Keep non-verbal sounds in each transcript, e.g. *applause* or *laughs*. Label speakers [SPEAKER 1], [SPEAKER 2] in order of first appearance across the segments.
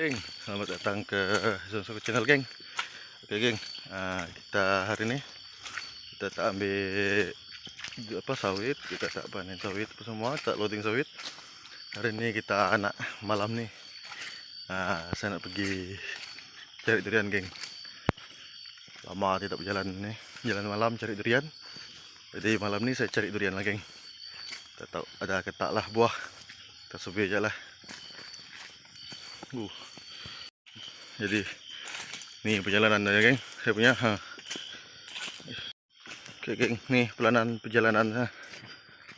[SPEAKER 1] Geng, selamat datang ke Zone Soccer Channel geng. Okey geng, uh, kita hari ni kita tak ambil apa sawit, kita tak panen sawit apa semua, tak loading sawit. Hari ni kita anak malam ni. Uh, saya nak pergi cari durian geng. Lama tidak berjalan ni, jalan malam cari durian. Jadi malam ni saya cari durian lah geng. Tak tahu ada ketak lah buah. Kita survey je lah. Uh. Jadi ni perjalanan dia geng. Saya punya ha. Okey geng, ni perjalanan perjalanan ha.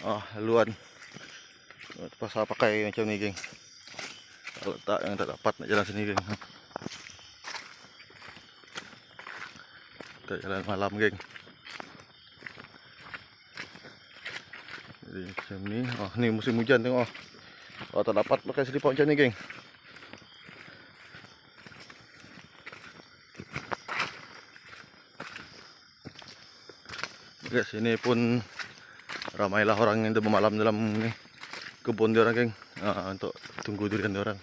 [SPEAKER 1] Ah, haluan. Pasal pakai macam ni geng. Kalau tak yang tak dapat nak jalan sini geng. Ha. Kita jalan malam geng. Jadi macam ni. Ah, ni musim hujan tengok. Kalau tak dapat pakai selipar macam ni geng. Guys, sini pun ramailah orang yang bermalam dalam ni kebun dia orang geng uh, untuk tunggu durian dia orang.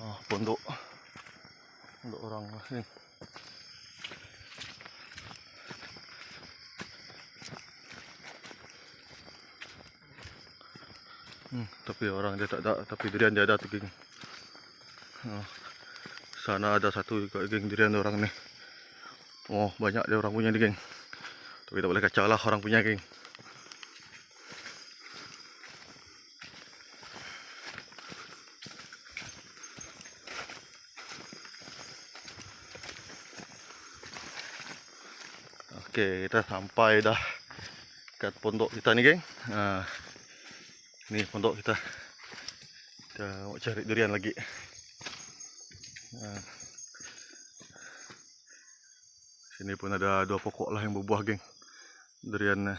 [SPEAKER 1] Ah, pondok. Pondok orang lah ni. Hmm, tapi orang dia tak ada, tapi durian dia ada tu geng. Oh, sana ada satu juga geng durian dia orang ni. Oh, banyak dia orang punya ni geng. Tapi tak boleh kacau lah orang punya geng. Okey, kita sampai dah kat pondok kita ni geng. Ha. Ni pondok kita. Kita nak cari durian lagi. Ha. Sini pun ada dua pokok lah yang berbuah geng. Durian ni.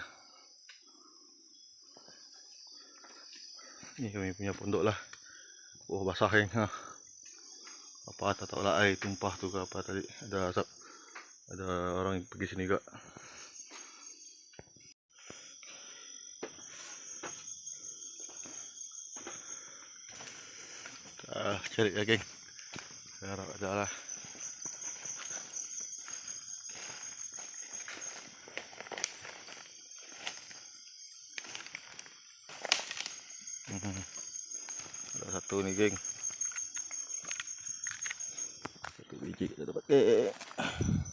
[SPEAKER 1] Ni kami punya pondok lah. Oh basah geng. Ha. Apa tak tahu lah air tumpah tu ke apa tadi. Ada asap. Ada orang pergi sini juga. Ah, cari ya geng. Saya harap ada lah. Hmm. Ada satu ni geng. Satu biji kita dapat geng. Hmm.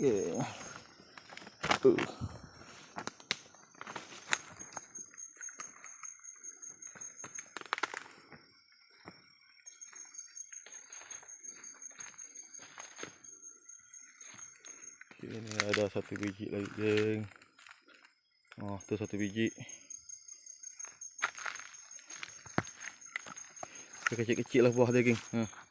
[SPEAKER 1] Yeah. Uh. Ini ada satu biji lagi, geng. Oh, tu satu biji. Kecil-kecil lah buah dia, geng. Ha.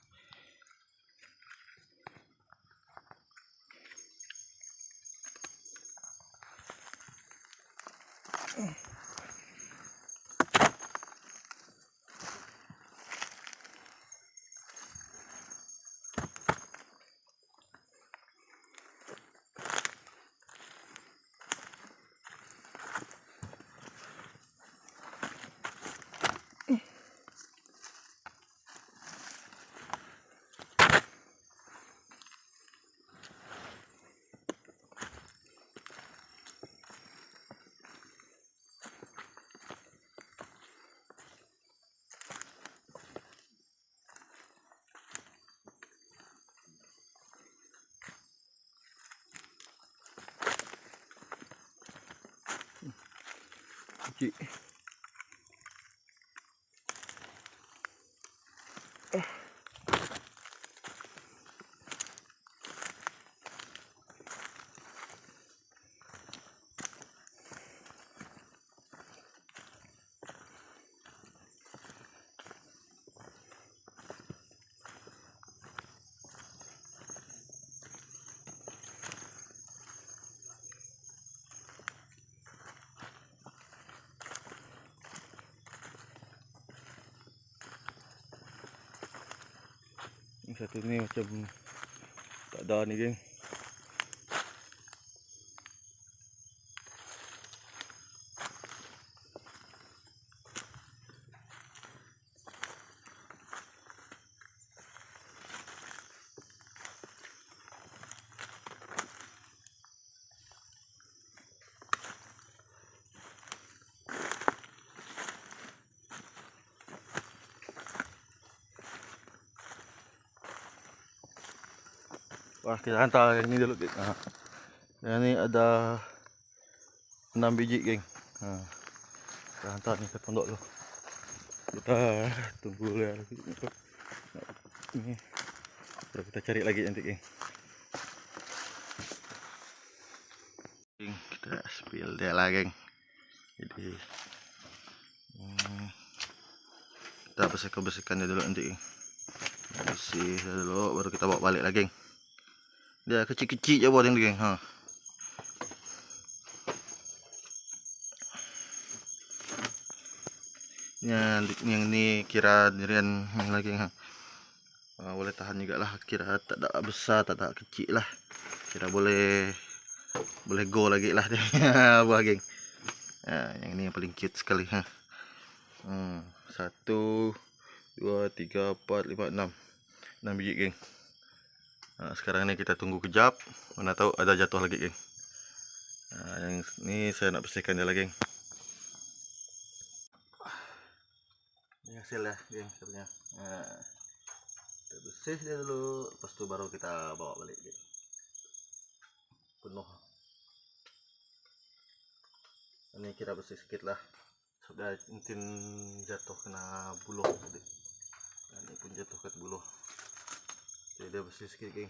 [SPEAKER 1] 去。Satu ni macam tak ada ni geng. Wah, kita hantar yang ni dulu geng. Ha. Yang ni ada 6 biji geng. Ha. Kita hantar ni ke pondok tu. Kita tunggu dia lagi. Ni. Baru kita cari lagi nanti geng. Geng, kita spill dia lah geng. Jadi hmm, kita bersihkan-bersihkan dia dulu nanti. Bersih dulu baru kita bawa balik lagi geng. Dia kecil-kecil je buat dia geng. Ha. Yang, yang ni kira dirian yang lagi ha. Uh, boleh tahan juga lah kira tak ada besar tak ada kecil lah kira boleh boleh go lagi lah *laughs* buah geng ha, yang ni yang paling cute sekali ha. Hmm, satu dua tiga empat lima enam enam biji geng Sekarang ni kita tunggu kejap. Mana tahu ada jatuh lagi, geng. Yang ni saya nak bersihkan dia lagi, geng. Ini hasil ya, geng. Ha, kita bersih dia dulu, lepas tu baru kita bawa balik, geng. Penuh. Ini kita bersih sikit lah. Sudah mungkin jatuh kena buluh tadi. Ini pun jatuh ke buluh. Jadi dia bersih sikit geng.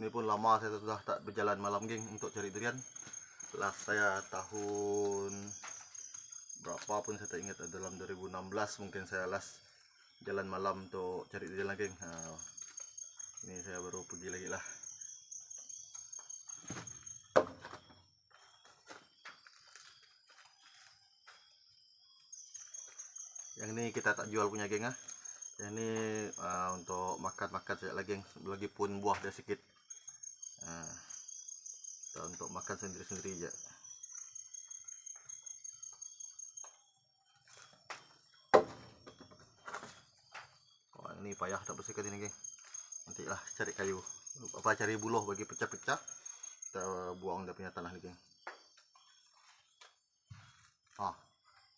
[SPEAKER 1] Ini pun lama saya sudah tak berjalan malam geng untuk cari durian. Last saya tahun berapa pun saya tak ingat dalam 2016 mungkin saya last jalan malam untuk cari durian lagi. Ha, ini saya baru pergi lagi lah. Yang ni kita tak jual punya geng ah. Yang ni uh, untuk makan-makan saja lagi geng. Lagi pun buah dia sikit. Uh, untuk makan sendiri-sendiri je. Oh, ini payah tak bersihkan ini geng. Nantilah cari kayu. Apa cari buluh bagi pecah-pecah. Kita buang dia punya tanah ni geng. Ah,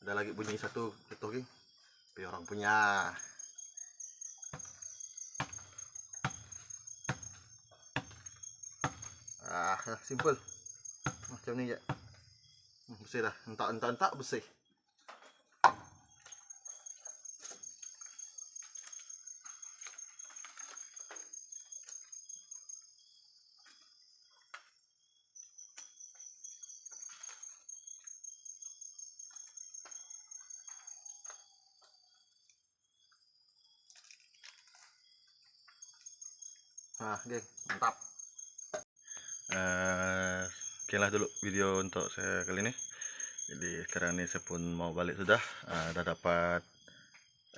[SPEAKER 1] ada lagi bunyi satu jatuh geng. Tapi orang punya. Ah, simple. Macam ni je. Hmm, bersih dah. Entak-entak-entak bersih. Nah, geng, mantap. Uh, Oke lah dulu video untuk saya kali ini. Jadi sekarang ini saya pun mau balik sudah. Uh, dah dapat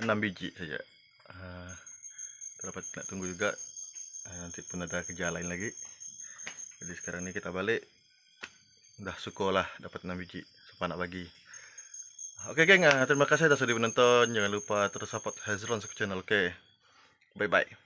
[SPEAKER 1] 6 biji saja. Uh, dapat nak tunggu juga. Uh, nanti pun ada kerja lain lagi. Jadi sekarang ini kita balik. Dah syukur lah dapat 6 biji. Siapa nak bagi. Okay, geng, uh, terima kasih sudah sudah menonton. Jangan lupa terus support Hezron channel. Oke, okay. bye bye.